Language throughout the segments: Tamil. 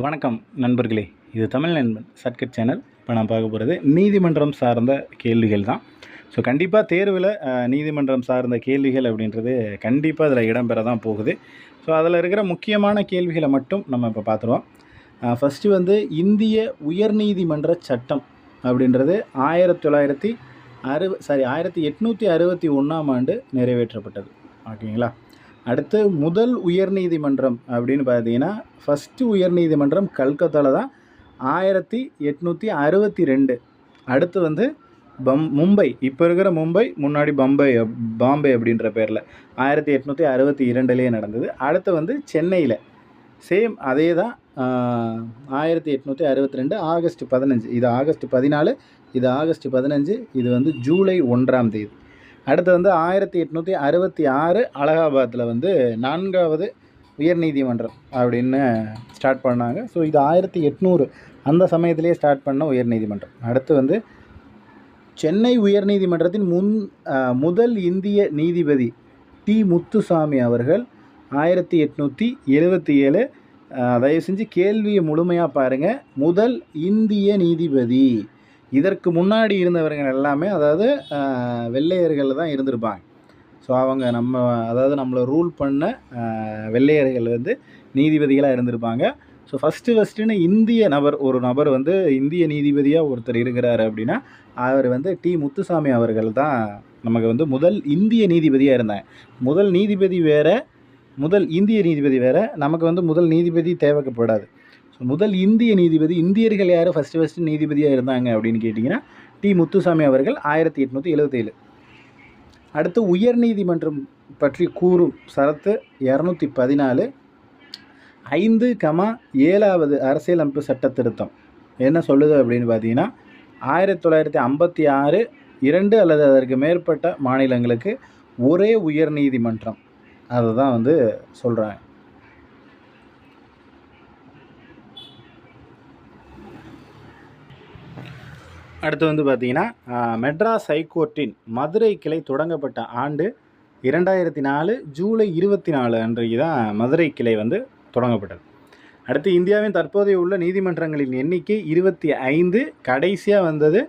வணக்கம் நண்பர்களே. இது தமிழ் நண்பன் சர்க்கட் சேனல். இப்போ நான் பார்க்க போகிறது நீதிமன்றம் சார்ந்த கேள்விகள் தான். ஸோ கண்டிப்பாக தேர்வில் நீதிமன்றம் சார்ந்த கேள்விகள் அப்படின்றது கண்டிப்பாக அதில் இடம்பெற தான் போகுது. ஸோ அதில் இருக்கிற முக்கியமான கேள்விகளை மட்டும் நம்ம இப்போ பார்த்துருவோம். ஃபஸ்ட்டு வந்து இந்திய உயர்நீதிமன்ற சட்டம் அப்படின்றது ஆயிரத்தி தொள்ளாயிரத்தி அறுப சாரி ஆயிரத்தி எட்நூற்றி அறுபத்தி ஒன்றாம் ஆண்டு நிறைவேற்றப்பட்டது. ஓகேங்களா? அடுத்து முதல் உயர்நீதிமன்றம் அப்படின்னு பார்த்தீங்கன்னா ஃபஸ்ட்டு உயர்நீதிமன்றம் கல்கத்தாவில் தான் ஆயிரத்தி எட்நூற்றி அறுபத்தி ரெண்டு. அடுத்து வந்து பம் மும்பை. இப்போ இருக்கிற மும்பை முன்னாடி பம்பை பாம்பே அப்படின்ற பேரில் ஆயிரத்தி எட்நூற்றி அறுபத்தி இரண்டுலேயே நடந்தது. அடுத்து வந்து சென்னையில் சேம் அதே தான் ஆயிரத்தி எட்நூற்றி அறுபத்தி ரெண்டு ஆகஸ்ட் பதினஞ்சு. இது ஆகஸ்ட் பதினாலு இது ஆகஸ்ட் பதினஞ்சு இது வந்து ஜூலை ஒன்றாம் தேதி. அடுத்து வந்து ஆயிரத்தி எட்நூற்றி அறுபத்தி ஆறு அலகாபாத்தில் வந்து நான்காவது உயர்நீதிமன்றம் அப்படின்னு ஸ்டார்ட் பண்ணாங்க. ஸோ இது ஆயிரத்தி எட்நூறு. அந்த சமயத்திலே ஸ்டார்ட் பண்ண உயர்நீதிமன்றம் அடுத்து வந்து சென்னை உயர்நீதிமன்றத்தின் முன் முதல் இந்திய நீதிபதி டி. முத்துசாமி அவர்கள் ஆயிரத்தி எட்நூற்றி எழுபத்தி ஏழு தயவு செஞ்சு கேள்வியை முழுமையாக பாருங்கள் முதல் இந்திய நீதிபதி இதற்கு முன்னாடி இருந்தவர்கள் எல்லாமே அதாவது வெள்ளையர்கள் தான் இருந்திருப்பாங்க. ஸோ அவங்க நம்ம அதாவது நம்மளை ரூல் பண்ண வெள்ளையர்கள் வந்து நீதிபதிகளாக இருந்திருப்பாங்க. ஸோ ஃபஸ்ட்டு ஃபஸ்ட்டுன்னு இந்திய நபர் ஒரு நபர் வந்து இந்திய நீதிபதியாக ஒருத்தர் இருக்கிறாரு அப்படின்னா அவர் வந்து டி. முத்துசாமி அவர்கள் தான் நமக்கு வந்து முதல் இந்திய நீதிபதியாக இருந்தாங்க. முதல் நீதிபதி வேற முதல் இந்திய நீதிபதி வேறு நமக்கு வந்து முதல் நீதிபதி தேவைக்கப்படாது. முதல் இந்திய நீதிபதி இந்தியர்கள் யார்? ஃபஸ்ட்டு ஃபஸ்ட்டு நீதிபதியாக இருந்தாங்க அப்படின்னு கேட்டிங்கன்னா டி. முத்துசாமி அவர்கள் ஆயிரத்தி எட்நூற்றி எழுபத்தேழு அடுத்து உயர்நீதிமன்றம் பற்றி கூறும் சரத்து இரநூத்தி பதினாலு. ஐந்து கமா ஏழாவது அரசியலமைப்பு சட்ட திருத்தம். என்ன சொல்லுது அப்படின்னு பார்த்தீங்கன்னா ஆயிரத்தி தொள்ளாயிரத்தி ஐம்பத்தி ஆறு இரண்டு அல்லது அதற்கு மேற்பட்ட மாநிலங்களுக்கு ஒரே உயர்நீதிமன்றம் அதை தான் வந்து சொல்கிறாங்க அடுத்து வந்து பார்த்தீங்கன்னா மெட்ராஸ் ஹைகோர்ட்டின் மதுரை கிளை தொடங்கப்பட்ட ஆண்டு இரண்டாயிரத்தி நாலு ஜூலை இருபத்தி நாலு அன்றைக்கு தான் மதுரை கிளை வந்து தொடங்கப்பட்டது. அடுத்து இந்தியாவின் தற்போதைய உள்ள நீதிமன்றங்களின் எண்ணிக்கை இருபத்தி ஐந்து கடைசியாக வந்தது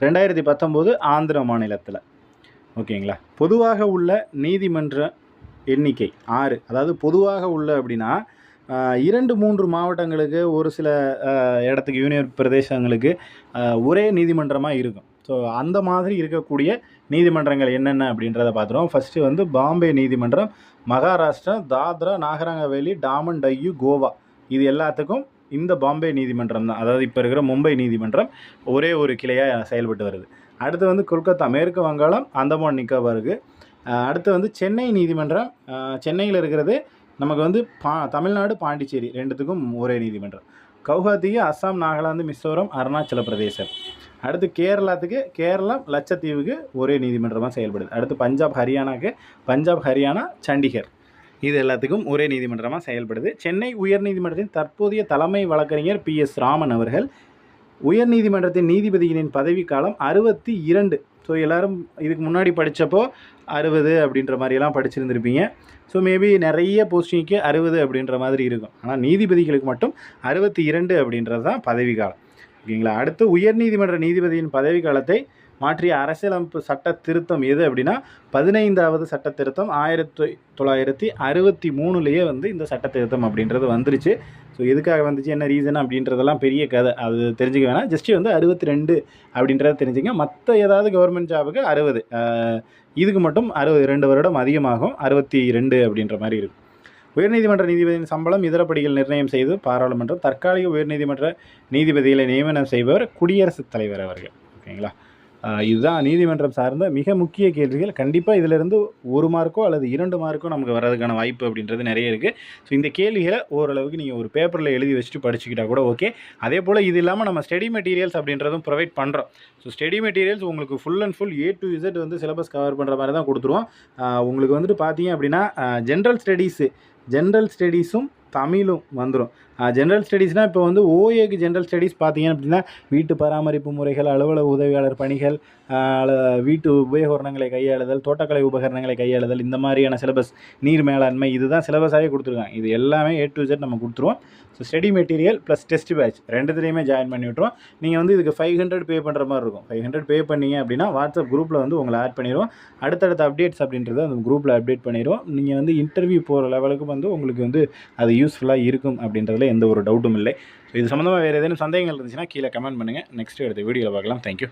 ரெண்டாயிரத்தி பத்தொம்போது ஆந்திர மாநிலத்தில். ஓகேங்களா? பொதுவாக உள்ள நீதிமன்ற எண்ணிக்கை ஆறு. அதாவது பொதுவாக உள்ள அப்படின்னா இரண்டு மூன்று மாவட்டங்களுக்கு ஒரு சில இடத்துக்கு யூனியன் பிரதேசங்களுக்கு ஒரே நீதிமன்றமாக இருக்கும். ஸோ அந்த மாதிரி இருக்கக்கூடிய நீதிமன்றங்கள் என்னென்ன அப்படின்றத பார்த்துருவோம். ஃபஸ்ட்டு வந்து பாம்பே நீதிமன்றம் மகாராஷ்டிரா தாத்ரா நாகரங்கவேலி டாமன் டையூ கோவா. இது எல்லாத்துக்கும் இந்த பாம்பே நீதிமன்றம் தான். அதாவது இப்போ இருக்கிற மும்பை நீதிமன்றம் ஒரே ஒரு கிளையாக செயல்பட்டு வருது. அடுத்து வந்து கொல்கத்தா மேற்கு வங்காளம் அந்தமான் நிக்கோபாருக்கு. அடுத்து வந்து சென்னை நீதிமன்றம். சென்னையில் இருக்கிறது நமக்கு வந்து பா தமிழ்நாடு பாண்டிச்சேரி ரெண்டுத்துக்கும் ஒரே நீதிமன்றம். கவுஹாத்திக்கு அஸ்ஸாம் நாகாலாந்து மிசோரம் அருணாச்சல பிரதேசம். அடுத்து கேரளாத்துக்கு கேரளம் லட்சத்தீவுக்கு ஒரே நீதிமன்றமாக செயல்படுது. அடுத்து பஞ்சாப் ஹரியானாக்கு பஞ்சாப் ஹரியானா சண்டிகர். இது எல்லாத்துக்கும் ஒரே நீதிமன்றமாக செயல்படுது. சென்னை உயர்நீதிமன்றத்தின் தற்போதைய தலைமை வழக்கறிஞர் பி எஸ் ராமன் அவர்கள் உயர்நீதிமன்றத்தின் நீதிபதிகளின் பதவிக்காலம் அறுபத்தி இரண்டு ஸோ எல்லோரும் இதுக்கு முன்னாடி படித்தப்போ அறுபது அப்படின்ற மாதிரியெல்லாம் படிச்சிருந்திருப்பீங்க. ஸோ மேபி நிறைய போஸ்டிங்க்கு அறுபது அப்படின்ற மாதிரி இருக்கும். ஆனால் நீதிபதிகளுக்கு மட்டும் அறுபத்தி இரண்டு அப்படின்றது தான் பதவிக்காலம் ஓகேங்களா? அடுத்து உயர்நீதிமன்ற நீதிபதியின் பதவிக்காலத்தை மாற்றிய அரசியலமைப்பு சட்ட திருத்தம் எது அப்படின்னா பதினைந்தாவது சட்ட திருத்தம் ஆயிரத்தி தொள்ளாயிரத்தி அறுபத்தி மூணுலேயே வந்து இந்த சட்ட திருத்தம் அப்படின்றது வந்துருச்சு. ஸோ எதுக்காக வந்துச்சு என்ன ரீசன் அப்படின்றதெல்லாம் பெரிய கதை. அது தெரிஞ்சுக்க வேணாம். ஜஸ்ட்டு வந்து அறுபத்தி ரெண்டு அப்படின்றத தெரிஞ்சுங்க மற்ற ஏதாவது கவர்மெண்ட் ஜாபுக்கு அறுபது. இதுக்கு மட்டும் அறுபது ரெண்டு வருடம் அதிகமாகும். அறுபத்தி ரெண்டு அப்படின்ற மாதிரி இருக்கும். உயர்நீதிமன்ற நீதிபதியின் சம்பளம் இதரப்படிகள் நிர்ணயம் செய்து பாராளுமன்றம் தற்காலிக உயர்நீதிமன்ற நீதிபதிகளை நியமனம் செய்பவர் குடியரசுத் தலைவர் அவர்கள். ஓகேங்களா? இதுதான் நீதிமன்றம் சார்ந்த மிக முக்கிய கேள்விகள். கண்டிப்பாக இதிலிருந்து ஒரு மார்க்கோ அல்லது இரண்டு மார்க்கோ நமக்கு வர்றதுக்கான வாய்ப்பு அப்படின்றது நிறைய இருக்குது ஸோ இந்த கேள்விகளை ஓரளவுக்கு நீங்கள் ஒரு பேப்பரில் எழுதி வச்சுட்டு படிச்சுக்கிட்டா கூட ஓகே அதே போல் இது இல்லாமல் நம்ம ஸ்டடி மெட்டீரியல்ஸ் அப்படின்றதும் ப்ரொவைட் பண்ணுறோம் ஸோ ஸ்டடி மெட்டீரியல்ஸ் உங்களுக்கு full and full A to Z வந்து சிலபஸ் கவர் பண்ணுற மாதிரி தான் கொடுத்துருவோம். உங்களுக்கு வந்துட்டு பார்த்தீங்க அப்படின்னா ஜென்ரல் ஸ்டடீஸு ஜென்ரல் ஸ்டடீஸும் தமிழும் வந்துடும் ஜென்ரல் ஸ்டடீஸ்னால் இப்போ வந்து ஓஏக்கு ஜென்ரல் ஸ்டடீஸ் பார்த்தீங்க அப்படின்னா வீட்டு பராமரிப்பு முறைகள் அலுவலக உதவியாளர் பணிகள் வீட்டு உபகரணங்களை கையாளுதல் தோட்டக்கலை உபகரணங்களை கையாளுதல் இந்த மாதிரியான சிலபஸ் நீர் மேலாண்மை இதுதான் சிலபஸாகவே கொடுத்துருக்காங்க. இது எல்லாமே ஏ டு ஜெட் நம்ம கொடுத்துருவோம். So study material plus test batch ரெண்டுத்துலேயுமே join பண்ணி விட்ருவோம் நீங்கள் வந்து இதுக்கு ஃபைவ் ஹண்ட்ரட் பே பண்ணுற மாதிரி இருக்கும். ஃபைவ் ஹண்ட்ரட் பே பண்ணீங்க அப்படின்னா வாட்ஸ்அப் குரூப்பில் வந்து உங்களை ஆட் பண்ணிடுவோம். அடுத்தடுத்த அப்டேட்ஸ் அப்படின்றத அந்த குரூப்பில் அப்டேட் பண்ணிடுவோம். நீங்கள் வந்து இன்டர்வியூ போகிற லெவலுக்கு வந்து உங்களுக்கு வந்து அது யூஸ்ஃபுல்லாக இருக்கும் அப்படின்றதுல எந்த ஒரு டவுட்டும் இல்லை. ஸோ இது சம்மந்தமாக வேறு ஏதேனும் சந்தேகங்கள் இருந்துச்சுன்னா கீழே கமெண்ட் பண்ணுங்கள் நெக்ஸ்ட் எடுத்த வீடியோவில் பார்க்கலாம். தேங்க்யூ